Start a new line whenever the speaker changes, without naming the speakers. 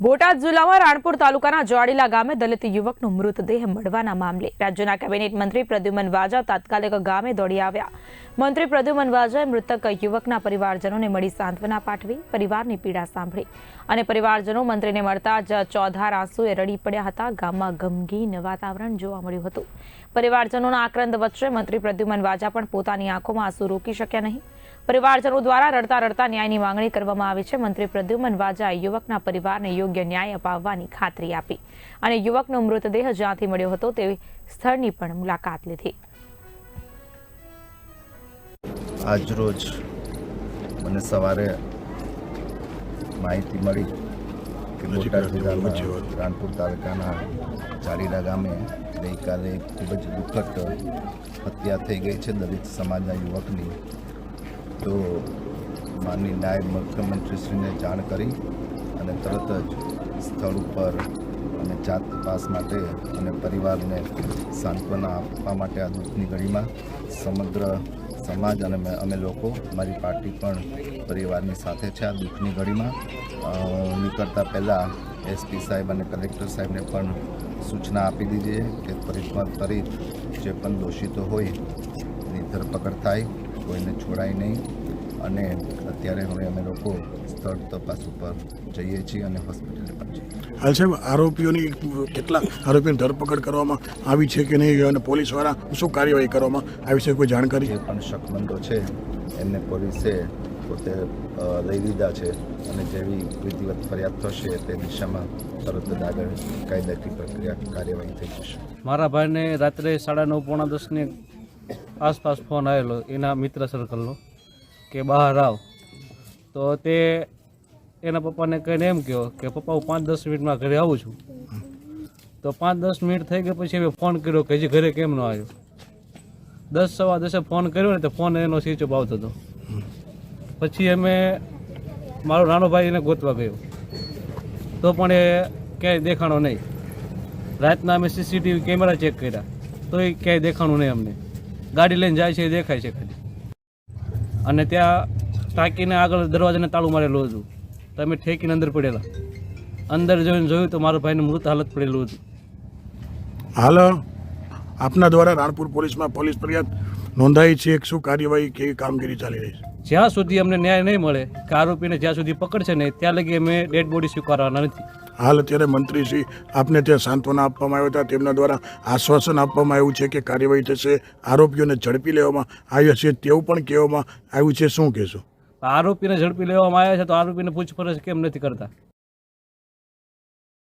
બોટાદ જિલ્લામાં રાણપુર તાલુકાના જોડીલા ગામે દલિત યુવકનો મૃતદેહ મળવાના મામલે રાજ્યના કેબિનેટ મંત્રી પ્રદ્યુમન વાજા તાત્કાલિક ગામે દોડી આવ્યા. મંત્રી પ્રદ્યુમન વાજાએ મૃતક યુવકના પરિવારજનોને મળી સાંત્વના પાઠવી, પરિવારની પીડા સાંભળી અને પરિવારજનો મંત્રીને મળતા જ ચોધાર આંસુએ રડી પડ્યા હતા. ગામમાં ગમગીન વાતાવરણ જોવા મળ્યું હતું. પરિવારજનોના આક્રંદ વચ્ચે મંત્રી પ્રદ્યુમન વાજા પણ પોતાની આંખોમાં આંસુ રોકી શક્યા નહીં. પરિવારજનો દ્વારા રડતા રડતા ન્યાયની માંગણી કરવામાં આવી છે. મંત્રી પ્રદ્યુમન વાજાએ યુવકના પરિવારને યોગ્ય ન્યાય અપાવવાની ખાતરી આપી અને યુવકનો મૃતદેહ જ્યાંથી મળ્યો હતો તે સ્થળની પણ મુલાકાત લીધી.
આજરોજ મને સવારે માહિતી મળી કે બોટાદ જિલ્લામાં રાણપુર તાલુકાના ચાલીડા ગામે ગઈકાલે ખૂબ જ દુઃખદ હત્યા થઈ ગઈ છે. દલિત સમાજના યુવકની તો માનની નાયબ મુખ્યમંત્રીશ્રીને જાણ કરી અને તરત જ સ્થળ ઉપર અને જાત તપાસ માટે અને પરિવારને સાંત્વના આપવા માટે આ દુઃખની ઘડીમાં સમગ્ર સમાજ અને અમે લોકો, મારી પાર્ટી પણ પરિવારની સાથે છે આ દુઃખની ઘડીમાં નીકળતા પહેલાં એસપી સાહેબ અને કલેક્ટર સાહેબને પણ સૂચના આપી દીધી કે ત્વરિતમાં ત્વરિત જે પણ દોષિતો હોય એની ધરપકડ થાય. કોઈને છોડાય નહીં. અને અત્યારે હવે અમે લોકો સ્થળ તપાસ ઉપર જઈએ છીએ અને હોસ્પિટલે પણ જઈએ
હાલ સાહેબ આરોપીઓની કેટલા આરોપીઓની ધરપકડ કરવામાં આવી છે કે નહીં અને પોલીસવાળા શું કાર્યવાહી કરવામાં આવી છે? કોઈ જાણકારી?
જે પણ શકમંદો છે એમને પોલીસે પોતે લઈ લીધા છે અને જેવી વિધિવત ફરિયાદ થશે તે દિશામાં તરત જ આગળ કાયદાકીય પ્રક્રિયા કાર્યવાહી થઈ જશે.
મારા ભાઈને રાત્રે સાડા નવ પોણા દસની આસપાસ ફોન આવેલો એના મિત્ર સર્કલનો કે બહાર આવ. તો તે એના પપ્પાને કહીને એમ કહ્યો કે પપ્પા, હું પાંચ દસ મિનિટમાં ઘરે આવું છું. તો પાંચ દસ મિનિટ થઈ ગયા પછી મેં ફોન કર્યો કે હજી ઘરે કેમ ન આવ્યો? દસ સવા દસે ફોન કર્યો ને તો ફોન એનો સ્વિચ ઓફ આવતો હતો. પછી અમે, મારો નાનો ભાઈ એને ગોતવા ગયો. તો પણ એ ક્યાંય દેખાણો નહીં. રાતના અમે સીસીટીવી કેમેરા ચેક કર્યા. તો એ ક્યાંય દેખાણું નહીં અમને. ગાડી લઈને જાય છે એ દેખાય છે ખાલી. અને ત્યાં ટાંકીને આગળ દરવાજાને તાળું મારેલું હતું. તમે ઠેકીને અંદર પડેલા. અંદર જોઈને જોયું તો મારા ભાઈને મૃત હાલત પડેલું હતું.
હાલ. આપના દ્વારા રાણપુર પોલીસમાં પોલીસ ફરિયાદ નોંધાઈ છે શું કાર્યવાહી કેવી કામગીરી ચાલી રહી છે?
જ્યાં સુધી અમને ન્યાય નહીં મળે કે આરોપીને જ્યાં સુધી પકડશે નહીં ત્યાં લગી અમે ડેડ બોડી સ્વીકારવાના નથી.
હાલ અત્યારે મંત્રીશ્રી આપને ત્યાં સાંત્વના આપવામાં આવ્યા હતા. તેમના દ્વારા આશ્વાસન આપવામાં આવ્યું છે કે કાર્યવાહી થશે. આરોપીઓને ઝડપી લેવામાં આવ્યા છે તેવું પણ કહેવામાં આવ્યું છે. શું કહેશો?
આરોપીને ઝડપી લેવામાં આવ્યા છે તો આરોપીને પૂછપરછ કેમ નથી કરતા?